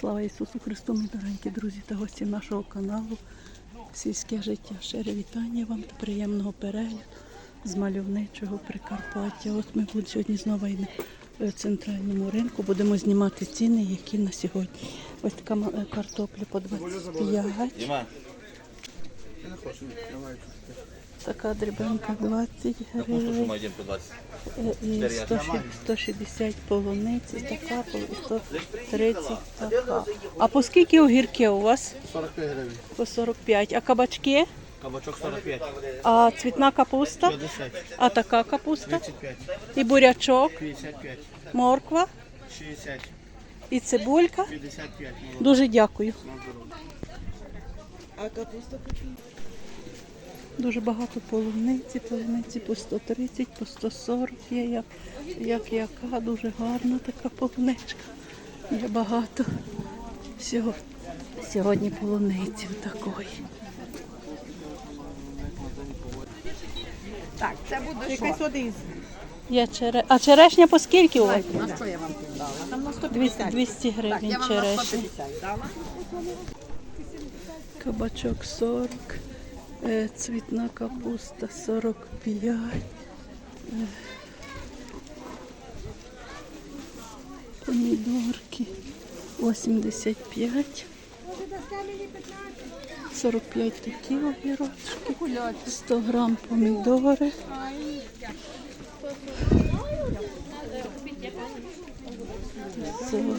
Слава Ісусу Христу, мої дорогі друзі та гості нашого каналу. Сільське життя. Щире вітання вам та приємного перегляду з мальовничого Прикарпаття. От ми будемо сьогодні знову на е, центральному ринку. Будемо знімати ціни, які на сьогодні. Ось така картопля по 25, Діма, така дрібенка 20 капусту, гривень. по 20. Е, І 100 160 полуниці, така, і 130 така. А по скільки огірки у вас? 45 гривень. По 45. А кабачки? Кабачок 45. А цвітна капуста? 50. А така капуста? 35. І бурячок, 55. морква, 60. і цибулька. 55. Дуже дякую. На здоров'я. Дуже багато полуниці, полуниці по 130, по 140 є, як, як яка, дуже гарна така полуничка. Є багато всього. Сьогодні полуниці такої. Так, це буде якась один. Є чере... А черешня по скільки у вас? На що я вам дала? Там на 200, 150. 200 гривень черешня. Кабачок 40, е, цвітна капуста 45. е, Помідорки 85. 45 такі огірочки. 100 грам помідори. Сорок.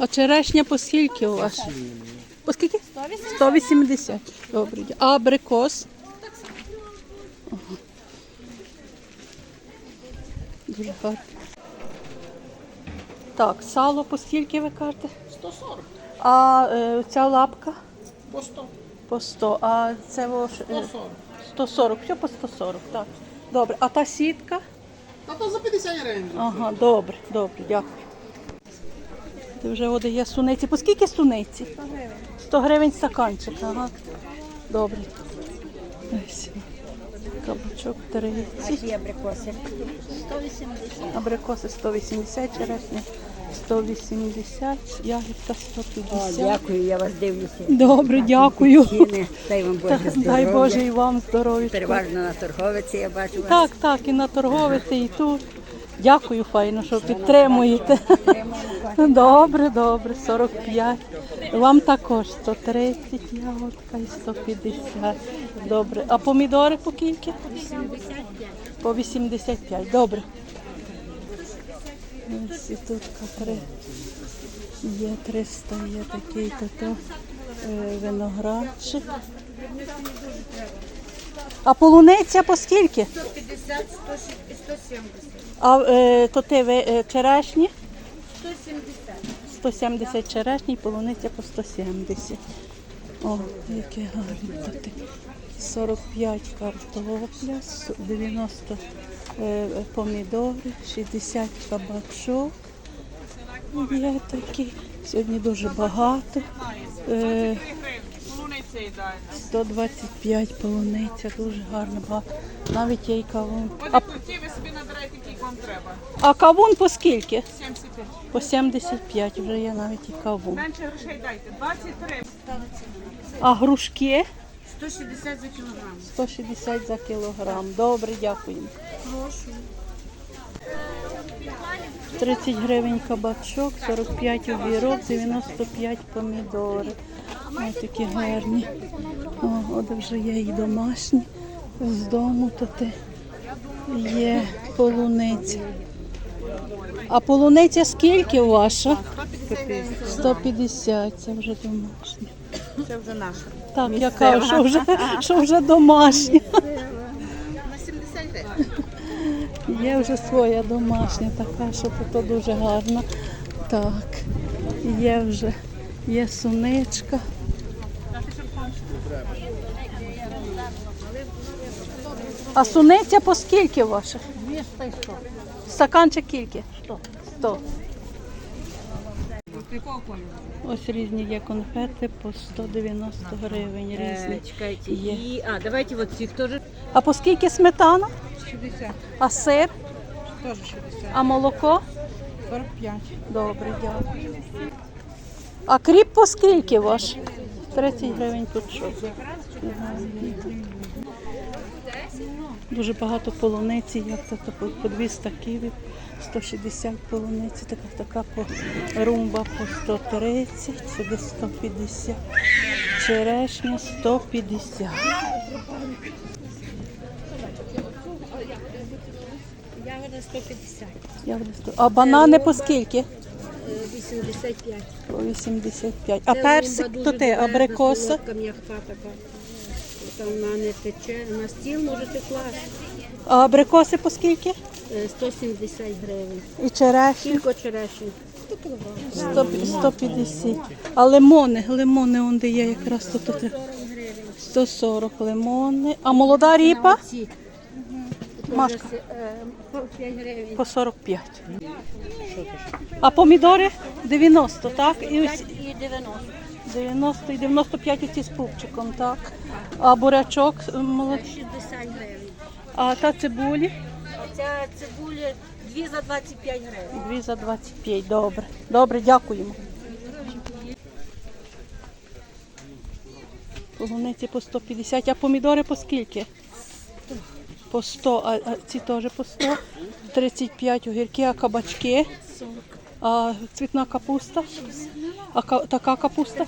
А черешня по скільки у вас? По скільки? 180. Добре. А абрикос? Ага. Дуже гарно. Так, сало по скільки ви кажете? 140. А е, ця лапка? По 100. По 100. А це ваш, е, 140. 140. Все по 140, так. Добре. А та сітка? Та то за 50 гривень. Ага, добре, добре, дякую. Це вже води є суниці. По скільки суниці? 100 гривень. 100 гривень стаканчик, ага. Добре. Ось. Кабачок 30. Є абрикоси. 180. Абрикоси 180, черешня 180, ягідка 150. Дякую, я вас дивлюся. Добре, дякую. Ціни, дай вам Боже Дай здоров'я. Боже і вам здоров'я. Переважно на торговиці я бачу вас. Так, так, і на торговиці, і тут. Дякую, файно, що підтримуєте. Добре, добре, 45. Вам також 130 ягодка і 150. Добре. А помідори по кільки? По 85. Добре. Ось і тут капри. Є 300, є такий то е, виноградчик. А полуниця по скільки? 150, 170. А е, то ти ви, е, черешні? 170. 170 черешні, полуниця по 170. О, яке гарне таке. 45 картопля, 90 е, помідори, 60 кабачок. Є такі. Сьогодні дуже багато. Е, 125 полуниця, дуже гарно багато. Навіть кавун. А, собі вам треба. а кавун по скільки? 75. По 75 вже є навіть і кавун. Менше грошей дайте. 23. А грушки 160 за кілограм. 160 за кілограм. Добре, дякуємо. Прошу. 30 гривень кабачок, 45 огірок, 95 помідори. Ось такі гарні. О, от вже є і домашні. З дому то те є полуниця. А полуниця скільки ваша? 150, це вже домашня. Це вже наша. Так, я кажу, що вже, що вже домашня. На 70. Є вже своя домашня така, що то дуже гарна. Так, є вже є суничка. А суниця по скільки ваша? 200 і 100. Стаканчик скільки? 100. 100. Ось різні є конфети по 190 гривень. Різні. Чекайте. Є. І, а, давайте вот цих теж. А по скільки сметана? 60. А сир? Теж 60. А молоко? 45. Добре, дякую. А кріп по скільки ваш? 30 гривень тут пучок. Дуже багато полуниці, як то по, по 200 ківів, 160 полуниці, така, така по румба по 130, сюди 150, черешня 150. Ягода 150, Ягоди 100. А банани по скільки? 85. По 85. А персик, то ти, абрикоса? М'яка така. Там вона не тече. На стіл можете класти. А абрикоси по скільки? Е, 170 гривень. І черешні? Кілько черешень. 100, 150. А лимони, лимони он де є якраз тут. тут. 140 лимони. А молода ріпа Ці. Машка. 45 гривень. по 45. А помідори 90, так? І ось І 90. 90 і 95 оці з пупчиком, так? А бурячок молод... 60 гривень. А та цибулі? Ця цибуля 2 за 25 гривень. Дві за 25. Добре. Добре, дякуємо. Полуниці по 150, а помідори по скільки? По 100, а, а ці теж по 100. 35 огірки, а кабачки? 40. А цвітна капуста? А ка- така капуста?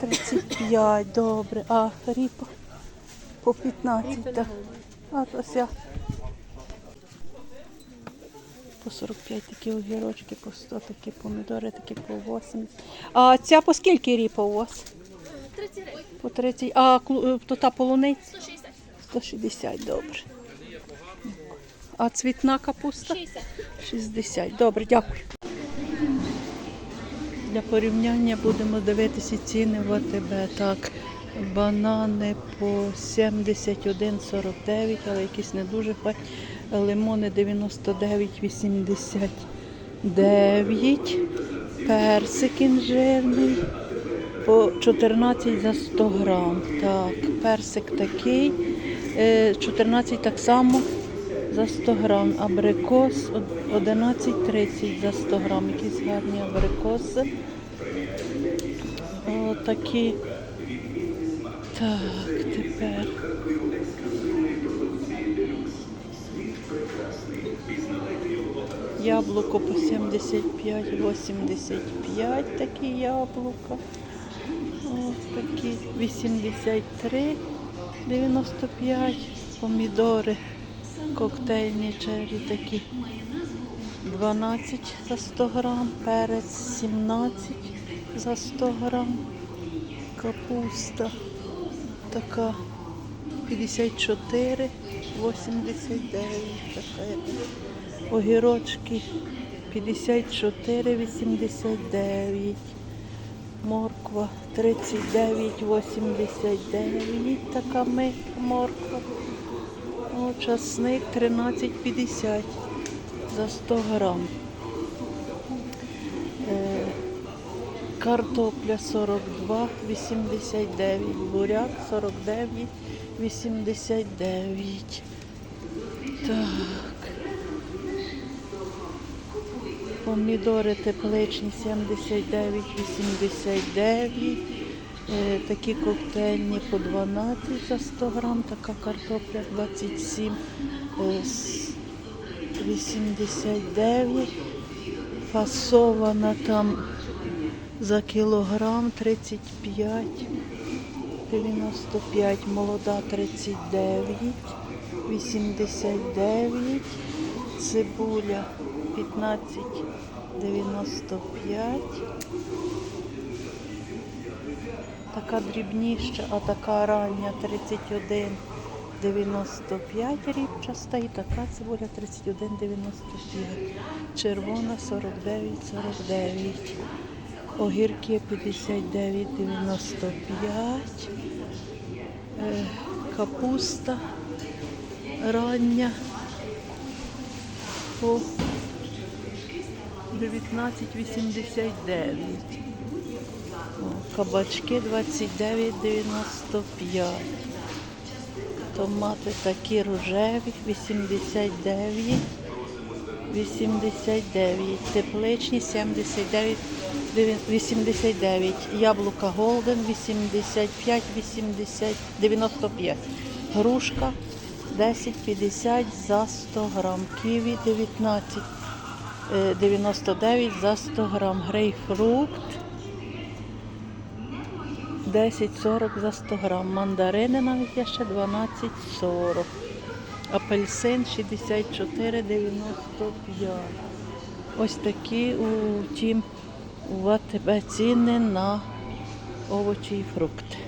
35, добре. А ріпа? По 15, так. А то ся по 45 такі огірочки, по 100 такі помідори, такі по 80. А ця по скільки ріпа у вас? 30. По 30. А е, то та полуниця? 160. 160, добре. А цвітна капуста? 60. 60. Добре, дякую. Для порівняння будемо дивитися ціни в АТБ. Так, банани по 71,49, але якісь не дуже файні. Лимони 99,89. Персик інжирний по 14 за 100 грам. Так, персик такий. е, 14 так само за 100 грам. Абрикос 11,30 за 100 грам. Якісь гарні абрикоси. О, такі. Так, тепер. Яблуко по 75-85 такі яблука. Ось такі 83, 95. Помідори коктейльні чері такі 12 за 100 грам, перець 17 за 100 грам, капуста така 54, 89 така. Огірочки 54, 89. Морква 39,89. Така ми морква. Часник 13,50 за 100 грам. Е, картопля 42,89. Буряк 49,89. Так. Помідори тепличні 79,89. Е, Такі коктейльні по 12 за 100 грам, така картопля 27, е, 89. Фасована там за кілограм 35, 95, молода 39, 89, цибуля 15,95. Така дрібніша, а така рання 31,95 рібчаста і така цибуля 31,95. Червона 49,49. Огірки 59,95. Е, Капуста рання по 19,89. О, Кабачки 29,95. Томати такі рожеві, 89. 89. Тепличні 79. 89. Яблука Голден 85, 80, 95. Грушка 10,50 за 100 грам. Ківі 19. Е, 99 за 100 грам. Грейпфрукт 10,40 за 100 грам. Мандарини навіть є ще 12,40. Апельсин 64,95. Ось такі у тім у АТБ ціни на овочі і фрукти.